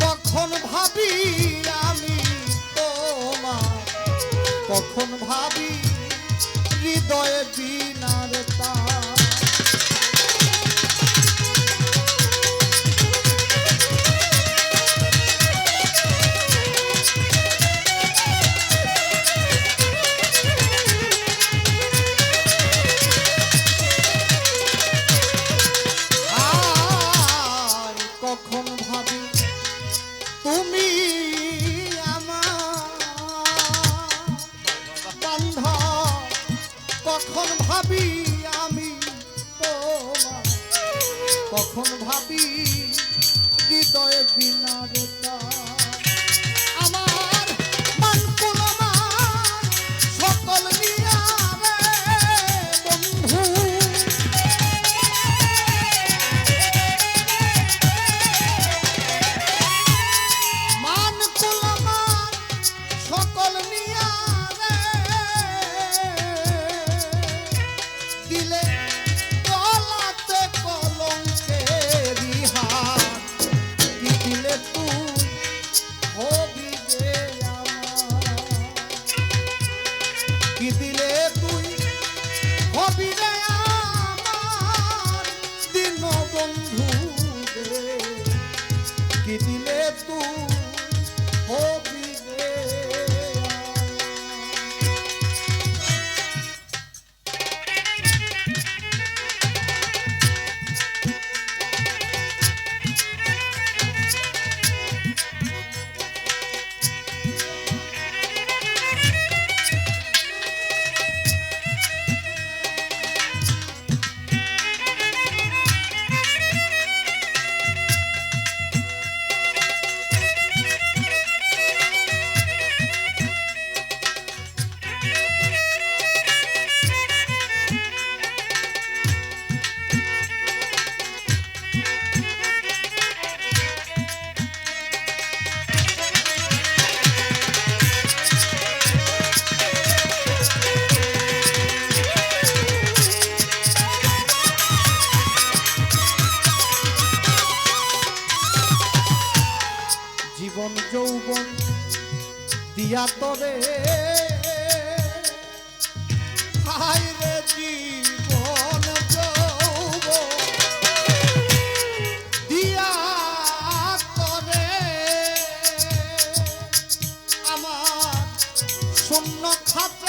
কখন ভাবি আমি তোমার? কখন ভাবি হৃদয় বিনা কখন ভাবি হৃদয় বিনা রে que te meto. দিয়া তবে হায় রে জীবন যৌব দিয়া তবে শূন্য খাত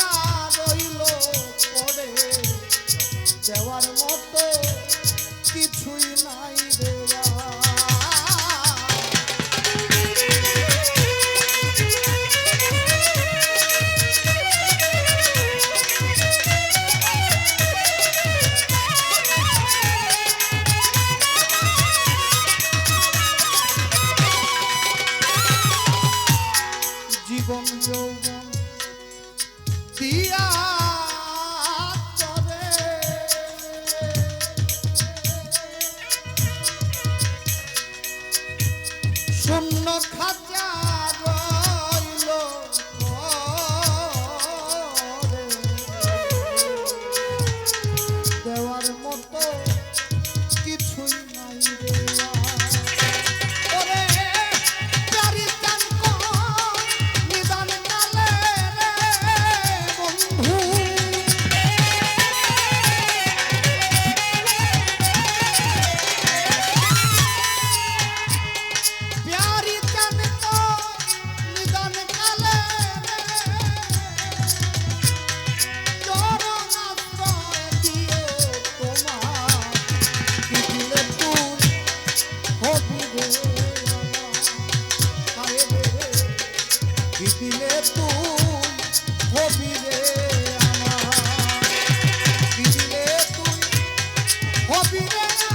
happiness.